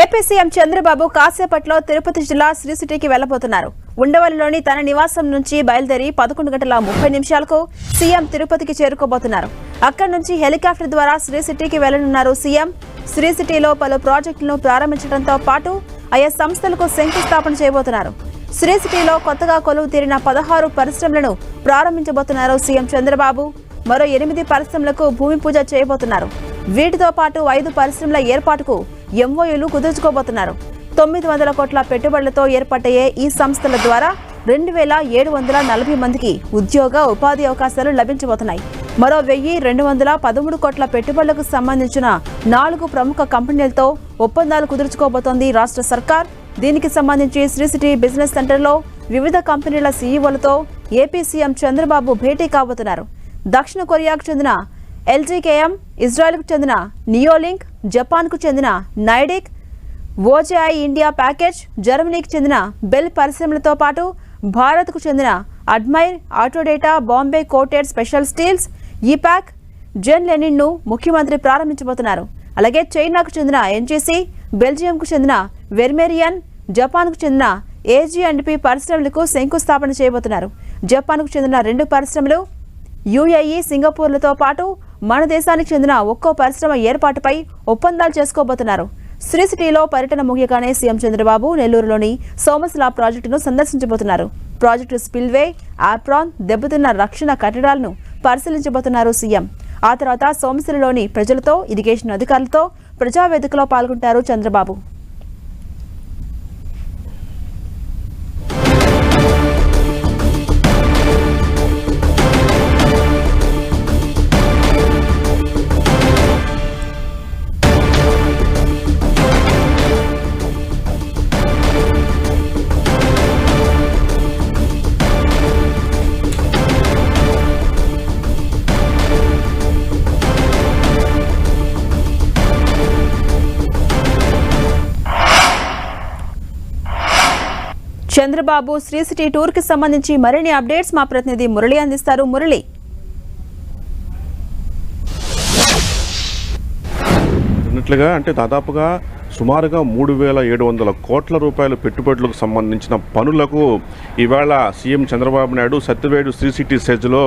AP CM Chandrababu కాసేపట్లో తిరుపతి జిల్లా శ్రీ సిటీకి వెళ్ళబోతున్నారు ఉండవల్లిలోని తన నివాసం నుంచి బయలుదేరి పదకొండు గంటల ముప్పై నిమిషాలకు సీఎం తిరుపతికి చేరుకోబోతున్నారు. అక్కడి నుంచి హెలికాప్టర్ ద్వారా శ్రీ సిటీకి వెళ్ళనున్నారు సీఎం. శ్రీ సిటీలో పలు ప్రాజెక్టులను ప్రారంభించడంతో పాటు ఆయా సంస్థలకు శంకుస్థాపన చేయబోతున్నారు. శ్రీ సిటీలో కొత్తగా కొలువు తీరిన పదహారు పరిశ్రమలను ప్రారంభించబోతున్నారు సీఎం చంద్రబాబు. మరో ఎనిమిది పరిశ్రమలకు భూమి పూజ చేయబోతున్నారు. వీటితో పాటు ఐదు పరిశ్రమల ఏర్పాటుకు ఎంఓయూలు కుదుర్చుకోబోతున్నారు. తొమ్మిది వందల కోట్ల పెట్టుబడులతో ఏర్పాటయ్యే ఈ సంస్థల ద్వారా రెండు వేల ఏడు వందల నలభై మందికి ఉద్యోగ ఉపాధి అవకాశాలు లభించబోతున్నాయి. మరో వెయ్యి రెండు వందల పదమూడు కోట్ల పెట్టుబడులకు సంబంధించిన నాలుగు ప్రముఖ కంపెనీలతో ఒప్పందాలు కుదుర్చుకోబోతోంది రాష్ట్ర సర్కార్. దీనికి సంబంధించి శ్రీ సిటీ బిజినెస్ సెంటర్లో వివిధ కంపెనీల సీఈఓలతో ఏపీ సీఎం చంద్రబాబు భేటీ కాబోతున్నారు. దక్షిణ కొరియాకు చెందిన ఎల్జీకేఎం ఇజ్రాయెల్కు చెందిన నియోలింక్ జపాన్కు చెందిన నైడిక్ ఓజేఐ ఇండియా ప్యాకేజ్ జర్మనీకి చెందిన బెల్ పరిశ్రమలతో పాటు భారత్కు చెందిన Admire Autodata Bombay coated special steels Epack Zen లెనిన్ను ముఖ్యమంత్రి ప్రారంభించబోతున్నారు. అలాగే చైనాకు చెందిన ఎన్జీసీ బెల్జియంకు చెందిన వెర్మేరియన్ జపాన్కు చెందిన ఏజీ అండ్ పి పరిశ్రమలకు శంకుస్థాపన చేయబోతున్నారు. జపాన్కు చెందిన రెండు పరిశ్రమలు యుఏఈ సింగపూర్లతో పాటు మన దేశానికి చెందిన ఒక్కో పరిశ్రమ ఏర్పాటుపై ఒప్పందాలు చేసుకోబోతున్నారు. శ్రీ సిటీలో పర్యటన ముగియగానే సీఎం చంద్రబాబు నెల్లూరులోని సోమశిల ప్రాజెక్టును సందర్శించబోతున్నారు. ప్రాజెక్టు స్పిల్వే ఆప్రాన్ దెబ్బతిన్న రక్షణ కట్టడాలను పరిశీలించబోతున్నారు సీఎం. ఆ తర్వాత సోమశిలలోని ప్రజలతో ఇరిగేషన్ అధికారులతో ప్రజావేదికలో పాల్గొంటారు చంద్రబాబు. చంద్రబాబు శ్రీ సిటీ టూర్కి సంబంధించి మరిన్ని అప్డేట్స్ మా ప్రతినిధి మురళి అందిస్తారు. మురళి. అన్నట్లుగా అంటే దాదాపుగా సుమారుగా మూడు వేల ఏడు వందల కోట్ల రూపాయల పెట్టుబడులకు సంబంధించిన పనులకు ఇవాళ సీఎం చంద్రబాబు నాయుడు సత్యవేడు శ్రీ సిటీ సెజ్లో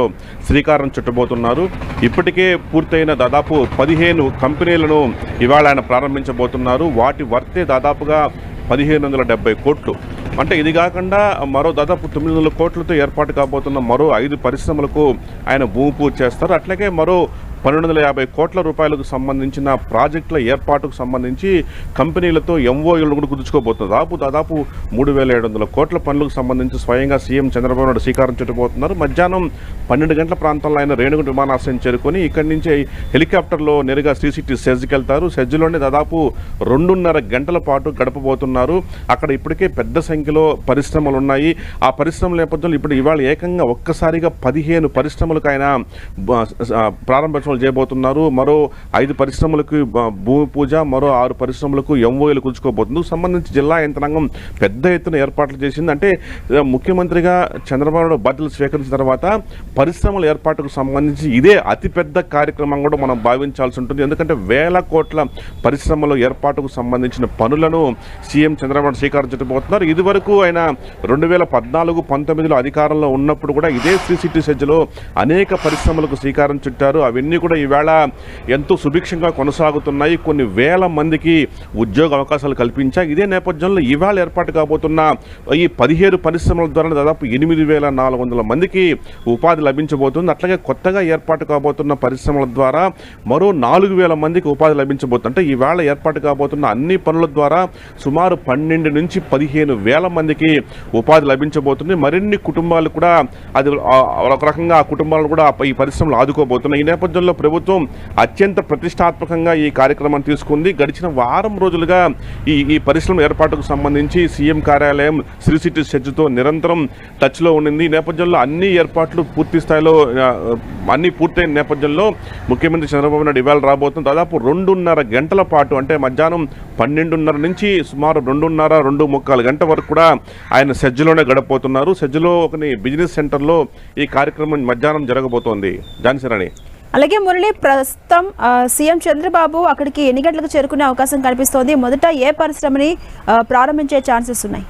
శ్రీకారం చుట్టబోతున్నారు. ఇప్పటికే పూర్తయిన దాదాపు పదిహేను కంపెనీలను ఇవాళ ఆయన ప్రారంభించబోతున్నారు. వాటి వర్తే దాదాపుగా పదిహేను వందల డెబ్బై కోట్లు. అంటే ఇది కాకుండా మరో దాదాపు తొమ్మిది వందల కోట్లతో ఏర్పాటు కాబోతున్న మరో ఐదు పరిశ్రమలకు ఆయన భూమి పూజ చేస్తారు. అట్లాగే మరో పన్నెండు వందల యాభై కోట్ల రూపాయలకు సంబంధించిన ప్రాజెక్టుల ఏర్పాటుకు సంబంధించి కంపెనీలతో ఎంఓయూలను కూడా కుదుర్చుకోబోతుంది దాదాపు దాదాపు మూడు వేల ఏడు వందల కోట్ల పనులకు సంబంధించి స్వయంగా సీఎం చంద్రబాబు నాయుడు శ్రీకారం చుట్టబోతున్నారు. మధ్యాహ్నం పన్నెండు గంటల ప్రాంతంలో ఆయన రేణుగుంట విమానాశ్రయం చేరుకొని ఇక్కడి నుంచి హెలికాప్టర్లో నేరుగా శ్రీ సిటీ సెజ్కి వెళ్తారు సెజ్లోనే దాదాపు రెండున్నర గంటల పాటు గడపబోతున్నారు. అక్కడ ఇప్పటికే పెద్ద సంఖ్యలో పరిశ్రమలు ఉన్నాయి. ఆ పరిశ్రమల నేపథ్యంలో ఇప్పుడు ఇవాళ ఏకంగా ఒక్కసారిగా పదిహేను పరిశ్రమలకు ఆయన ప్రారంభించడం పరిశ్రమలు చేయబోతున్నారు. మరో ఐదు పరిశ్రమలకు భూమి పూజ మరో ఆరు పరిశ్రమలకు ఎంఓఏలు కుదుర్చుకోబోతుంది. సంబంధించి జిల్లా యంత్రాంగం పెద్ద ఎత్తున ఏర్పాట్లు చేసింది. అంటే ముఖ్యమంత్రిగా చంద్రబాబు నాయుడు బాధ్యతలు స్వీకరించిన తర్వాత పరిశ్రమల ఏర్పాటుకు సంబంధించి ఇదే అతిపెద్ద కార్యక్రమం కూడా మనం భావించాల్సి ఉంటుంది. ఎందుకంటే వేల కోట్ల పరిశ్రమల ఏర్పాటుకు సంబంధించిన పనులను సీఎం చంద్రబాబు నాయుడు శ్రీకారం చుట్టబోతున్నారు. ఇదివరకు ఆయన రెండు వేల పద్నాలుగు పంతొమ్మిదిలో అధికారంలో ఉన్నప్పుడు కూడా ఇదే శ్రీ సిటీ సెజ్లో అనేక పరిశ్రమలకు శ్రీకారం చుట్టారు. అవన్నీ కూడా ఈవేళ ఎంతో సుభిక్షంగా కొనసాగుతున్నాయి. కొన్ని వేల మందికి ఉద్యోగ అవకాశాలు కల్పించాయి. ఇదే నేపథ్యంలో ఇవాళ ఏర్పాటు కాబోతున్న ఈ పదిహేడు పరిశ్రమల ద్వారా దాదాపు ఎనిమిది వేల నాలుగు వందల మందికి ఉపాధి లభించబోతుంది. అట్లాగే కొత్తగా ఏర్పాటు కాబోతున్న పరిశ్రమల ద్వారా మరో నాలుగు వేల మందికి ఉపాధి లభించబోతుంది. అంటే ఈవేళ ఏర్పాటు కాబోతున్న అన్ని పనుల ద్వారా సుమారు పన్నెండు నుంచి పదిహేను వేల మందికి ఉపాధి లభించబోతుంది. మరిన్ని కుటుంబాలు కూడా అది ఒక రకంగా ఆ కుటుంబాలను కూడా ఈ పరిశ్రమలు ఆదుకోబోతున్నాయి. ఈ నేపథ్యంలో ప్రభుత్వం అత్యంత ప్రతిష్టాత్మకంగా ఈ కార్యక్రమాన్ని తీసుకుంది. గడిచిన వారం రోజులుగా ఈ ఈ పరిశ్రమ ఏర్పాటుకు సంబంధించి సీఎం కార్యాలయం శ్రీ సిటీ సెజ్తో నిరంతరం టచ్లో ఉండింది. ఈ నేపథ్యంలో అన్ని ఏర్పాట్లు పూర్తి స్థాయిలో అన్ని పూర్తయిన నేపథ్యంలో ముఖ్యమంత్రి చంద్రబాబు నాయుడు ఇవాళ రాబోతుంది దాదాపు రెండున్నర గంటల పాటు అంటే మధ్యాహ్నం పన్నెండున్నర నుంచి సుమారు రెండున్నర రెండు ముక్కాలు గంట వరకు కూడా ఆయన సెజ్లోనే గడపోతున్నారు సెజ్లో ఒక బిజినెస్ సెంటర్లో ఈ కార్యక్రమం మధ్యాహ్నం జరగబోతోంది. జాన్సరాణి అలాగే మురళి ప్రస్తుతం సీఎం చంద్రబాబు అక్కడికి ఎన్ని గంటలకు చేరుకునే అవకాశం కనిపిస్తోంది? మొదట ఏ పరిశ్రమని ప్రారంభించే ఛాన్సెస్ ఉన్నాయి?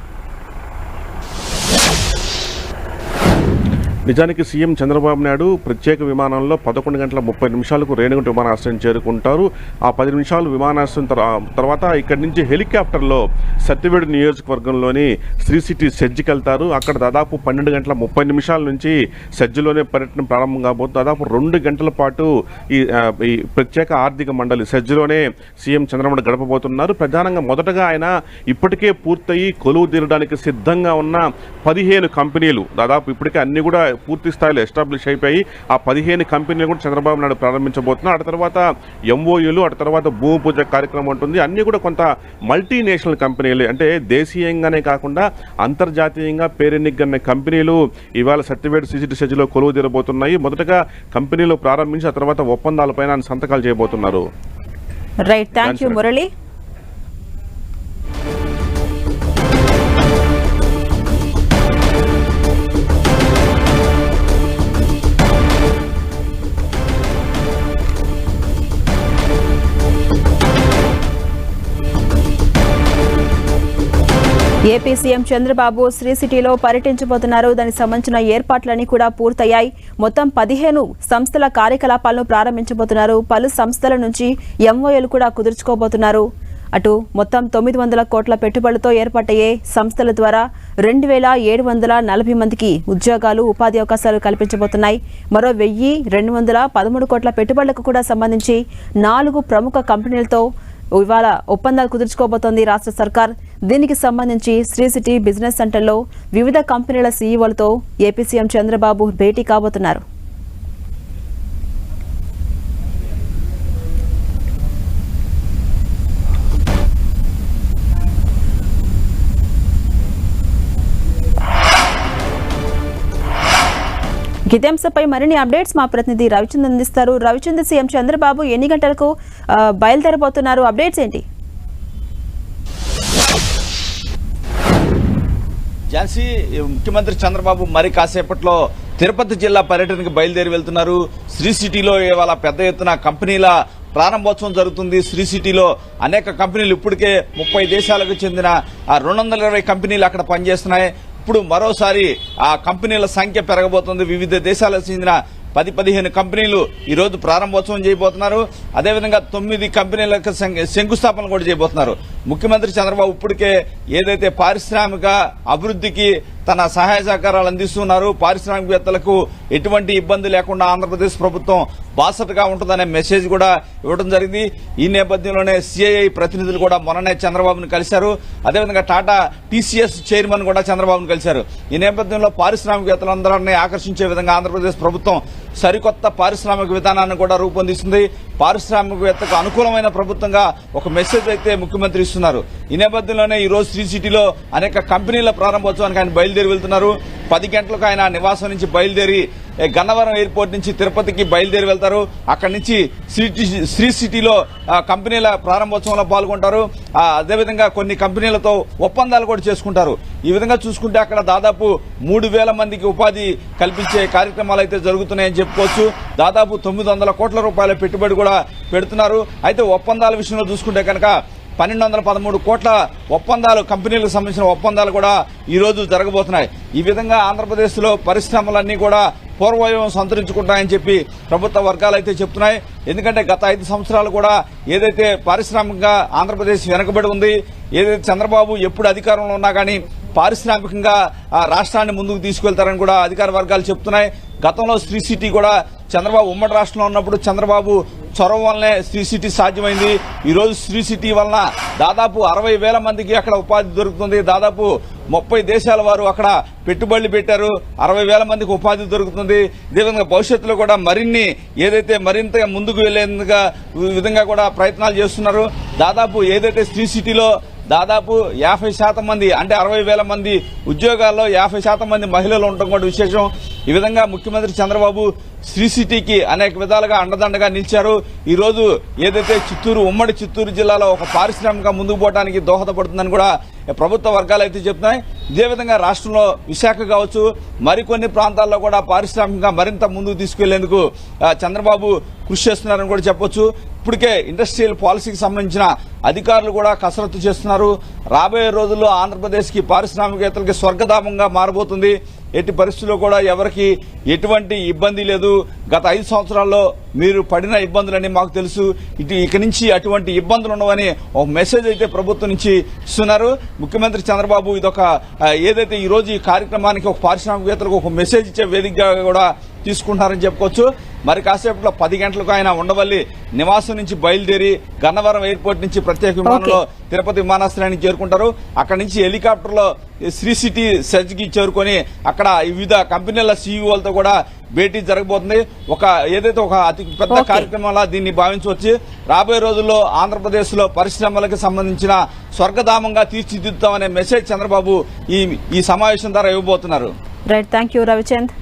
నిజానికి సీఎం చంద్రబాబు నాయుడు ప్రత్యేక విమానంలో పదకొండు గంటల ముప్పై నిమిషాలకు రేణుగుంట విమానాశ్రయం చేరుకుంటారు. ఆ పది నిమిషాలు విమానాశ్రయం తర్వాత ఇక్కడి నుంచి హెలికాప్టర్లో సత్యవేడు నియోజకవర్గంలోని శ్రీ సిటీ సెజ్జికి వెళ్తారు. అక్కడ దాదాపు పన్నెండు గంటల ముప్పై నిమిషాల నుంచి సెజ్జిలోనే పర్యటన ప్రారంభం కాబోతుంది దాదాపు రెండు గంటల పాటు ఈ ఈ ప్రత్యేక ఆర్థిక మండలి సెజ్జిలోనే సీఎం చంద్రబాబు గడపబోతున్నారు. ప్రధానంగా మొదటగా ఆయన ఇప్పటికే పూర్తయి కొలువు తీరడానికి సిద్ధంగా ఉన్న పదిహేను కంపెనీలు దాదాపు ఇప్పటికే అన్ని కూడా పూర్తి స్థాయిలో ఎస్టాబ్లిష్ అయిపోయి ఆ పదిహేను కంపెనీలు కూడా చంద్రబాబు నాయుడు ప్రారంభించబోతున్నారు. ఆ తర్వాత ఎంఓయూలు ఆ తర్వాత భూమి పూజ కార్యక్రమం ఉంటుంది. అన్ని కూడా కొంత మల్టీనేషనల్ కంపెనీలు. అంటే దేశీయంగానే కాకుండా అంతర్జాతీయంగా పేరెన్నికన్న కంపెనీలు ఇవాళ సర్టిఫికేట్ సిసిటి సెజ్లో కొలువు తీరబోతున్నాయి. మొదటగా కంపెనీలు ప్రారంభించి ఆ తర్వాత ఒప్పందాలపైన సంతకాలు చేయబోతున్నారు. Right thank you. Murali AP CM Chandrababu Sri సిటీలో పర్యటించబోతున్నారు. దానికి సంబంధించిన ఏర్పాట్లన్నీ కూడా పూర్తయ్యాయి. మొత్తం పదిహేను సంస్థల కార్యకలాపాలను ప్రారంభించబోతున్నారు. పలు సంస్థల నుంచి ఎంఓఏలు కూడా కుదుర్చుకోబోతున్నారు. అటు మొత్తం తొమ్మిది వందల కోట్ల పెట్టుబడులతో ఏర్పాటయ్యే సంస్థల ద్వారా రెండు వేల ఏడు వందల నలభై మందికి ఉద్యోగాలు ఉపాధి అవకాశాలు కల్పించబోతున్నాయి. మరో వెయ్యి రెండు వందల పదమూడు కోట్ల పెట్టుబడులకు కూడా సంబంధించి నాలుగు ప్రముఖ కంపెనీలతో ఇవాళ ఒప్పందాలు కుదుర్చుకోబోతోంది రాష్ట్ర సర్కార్. దీనికి సంబంధించి శ్రీ సిటీ బిజినెస్ సెంటర్లో వివిధ కంపెనీల సీఈఓలతో ఏపీ సీఎం చంద్రబాబు భేటీ కాబోతున్నారు. ఇదే అంశంపై మరిన్ని అప్డేట్స్ మా ప్రతినిధి రవిచంద్ర అందిస్తారు. రవిచంద్ర సీఎం చంద్రబాబు ఎన్ని గంటలకు బయలుదేరబోతున్నారు? అప్డేట్స్ ఏంటి? ఝాన్సీ ముఖ్యమంత్రి చంద్రబాబు మరి కాసేపట్లో తిరుపతి జిల్లా పర్యటనకు బయలుదేరి వెళ్తున్నారు. శ్రీ సిటీలో ఇవాళ పెద్ద ఎత్తున కంపెనీల ప్రారంభోత్సవం జరుగుతుంది. శ్రీ సిటీలో అనేక కంపెనీలు ఇప్పటికే ముప్పై దేశాలకు చెందిన ఆ రెండు వందల ఇరవై కంపెనీలు అక్కడ పనిచేస్తున్నాయి. ఇప్పుడు మరోసారి ఆ కంపెనీల సంఖ్య పెరగబోతుంది. వివిధ దేశాలకు చెందిన పది పదిహేను కంపెనీలు ఈరోజు ప్రారంభోత్సవం చేయబోతున్నారు. అదేవిధంగా తొమ్మిది కంపెనీలకు శంకుస్థాపన కూడా చేయబోతున్నారు. ముఖ్యమంత్రి చంద్రబాబు ఇప్పటికే ఏదైతే పారిశ్రామిక అభివృద్ధికి తన సహాయ సహకారాలు అందిస్తున్నారు. పారిశ్రామికవేత్తలకు ఎటువంటి ఇబ్బంది లేకుండా ఆంధ్రప్రదేశ్ ప్రభుత్వం బాసటగా ఉంటుందనే మెసేజ్ కూడా ఇవ్వడం జరిగింది. ఈ నేపథ్యంలోనే సిఐఐ ప్రతినిధులు కూడా మొన్ననే చంద్రబాబును కలిశారు. అదేవిధంగా టాటా టీసీఎస్ చైర్మన్ కూడా చంద్రబాబును కలిశారు. ఈ నేపథ్యంలో పారిశ్రామికవేత్తలందరినీ ఆకర్షించే విధంగా ఆంధ్రప్రదేశ్ ప్రభుత్వం సరికొత్త పారిశ్రామిక విధానాన్ని కూడా రూపొందిస్తుంది. పారిశ్రామికవేత్తకు అనుకూలమైన ప్రభుత్వంగా ఒక మెసేజ్ అయితే ముఖ్యమంత్రి ఇస్తున్నారు. ఈ నేపథ్యంలోనే ఈరోజు శ్రీ సిటీలో అనేక కంపెనీల ప్రారంభోత్సవానికి ఆయన బయలుదేరి వెళ్తున్నారు. పది గంటలకు ఆయన నివాసం నుంచి బయలుదేరి గన్నవరం ఎయిర్పోర్ట్ నుంచి తిరుపతికి బయలుదేరి వెళ్తారు. అక్కడి నుంచి శ్రీ శ్రీ సిటీలో కంపెనీల ప్రారంభోత్సవంలో పాల్గొంటారు. అదేవిధంగా కొన్ని కంపెనీలతో ఒప్పందాలు కూడా చేసుకుంటారు. ఈ విధంగా చూసుకుంటే అక్కడ దాదాపు మూడు వేల మందికి ఉపాధి కల్పించే కార్యక్రమాలు అయితే జరుగుతున్నాయని చెప్పుకోవచ్చు. దాదాపు తొమ్మిది వందల కోట్ల రూపాయల పెట్టుబడి కూడా పెడుతున్నారు. అయితే ఒప్పందాల విషయంలో చూసుకుంటే కనుక పన్నెండు వందల పదమూడు కోట్ల ఒప్పందాలు కంపెనీలకు సంబంధించిన ఒప్పందాలు కూడా ఈ రోజు జరగబోతున్నాయి. ఈ విధంగా ఆంధ్రప్రదేశ్లో పరిశ్రమలన్నీ కూడా పూర్వవైభవం సంతరించుకుంటాయని చెప్పి ప్రభుత్వ వర్గాలు అయితే చెప్తున్నాయి. ఎందుకంటే గత ఐదు సంవత్సరాలు కూడా ఏదైతే పారిశ్రామికంగా ఆంధ్రప్రదేశ్ వెనకబడి ఉంది ఏదైతే చంద్రబాబు ఎప్పుడు అధికారంలో ఉన్నా కానీ పారిశ్రామికంగా ఆ రాష్ట్రాన్ని ముందుకు తీసుకెళ్తారని కూడా అధికార వర్గాలు చెప్తున్నాయి. గతంలో శ్రీ సిటీ కూడా చంద్రబాబు ఉమ్మడి రాష్ట్రంలో ఉన్నప్పుడు చంద్రబాబు చొరవ వల్లనే శ్రీ సిటీ సాధ్యమైంది. ఈ రోజు శ్రీ సిటీ వలన దాదాపు అరవై వేల మందికి అక్కడ ఉపాధి దొరుకుతుంది. దాదాపు ముప్పై దేశాల వారు అక్కడ పెట్టుబడులు పెట్టారు. అరవై వేల మందికి ఉపాధి దొరుకుతుంది. అదేవిధంగా భవిష్యత్తులో కూడా మరిన్ని ఏదైతే మరింతగా ముందుకు వెళ్ళేందుగా విధంగా కూడా ప్రయత్నాలు చేస్తున్నారు. దాదాపు ఏదైతే శ్రీ సిటీలో దాదాపు యాభై శాతం మంది అంటే అరవై వేల మంది ఉద్యోగాల్లో యాభై శాతం మంది మహిళలు ఉండటం కూడా విశేషం. ఈ విధంగా ముఖ్యమంత్రి చంద్రబాబు శ్రీసిటీకి అనేక విధాలుగా అండదండగా నిలిచారు. ఈరోజు ఏదైతే చిత్తూరు ఉమ్మడి చిత్తూరు జిల్లాలో ఒక పారిశ్రామిక ముందుకు పోవడానికి దోహదపడుతుందని కూడా ప్రభుత్వ వర్గాలు అయితే చెప్తున్నాయి. ఇదేవిధంగా రాష్ట్రంలో విశాఖ కావచ్చు మరికొన్ని ప్రాంతాల్లో కూడా పారిశ్రామికంగా మరింత ముందుకు తీసుకెళ్ళేందుకు చంద్రబాబు కృషి చేస్తున్నారని కూడా చెప్పొచ్చు. ఇప్పటికే ఇండస్ట్రియల్ పాలసీకి సంబంధించిన అధికారులు కూడా కసరత్తు చేస్తున్నారు. రాబోయే రోజుల్లో ఆంధ్రప్రదేశ్కి పారిశ్రామికేతలకి స్వర్గధామంగా మారబోతుంది. ఎట్టి పరిస్థితుల్లో కూడా ఎవరికి ఎటువంటి ఇబ్బంది లేదు. గత ఐదు సంవత్సరాల్లో మీరు పడిన ఇబ్బందులని మాకు తెలుసు. ఇటు ఇక నుంచి అటువంటి ఇబ్బందులు ఉండవని ఒక మెసేజ్ అయితే ప్రభుత్వం నుంచి ఇస్తున్నారు. ముఖ్యమంత్రి చంద్రబాబు ఇదొక ఏదైతే ఈరోజు ఈ కార్యక్రమానికి ఒక పారిశ్రామికవేత్తలకు ఒక మెసేజ్ ఇచ్చే వేదికగా కూడా తీసుకుంటున్నారని చెప్పుకోవచ్చు. మరి కాసేపట్లో పది గంటలకు ఆయన ఉండవల్లి నివాసం నుంచి బయలుదేరి గన్నవరం ఎయిర్పోర్ట్ నుంచి ప్రత్యేక విమానంలో తిరుపతి విమానాశ్రయానికి చేరుకుంటారు. అక్కడి నుంచి హెలికాప్టర్లో శ్రీ సిటీ సెర్చ్కి చేరుకొని అక్కడ వివిధ కంపెనీల సీఈఓలతో కూడా భేటీ జరగబోతుంది. ఒక ఏదైతే ఒక అతి పెద్ద. కార్యక్రమంలా దీన్ని భావించవచ్చు. రాబోయే రోజుల్లో ఆంధ్రప్రదేశ్లో పరిశ్రమలకు సంబంధించిన స్వర్గధామంగా తీర్చిదిద్దుతామనే మెసేజ్ చంద్రబాబు ఈ ఈ సమావేశం ద్వారా ఇవ్వబోతున్నారు. Right thank you Ravichand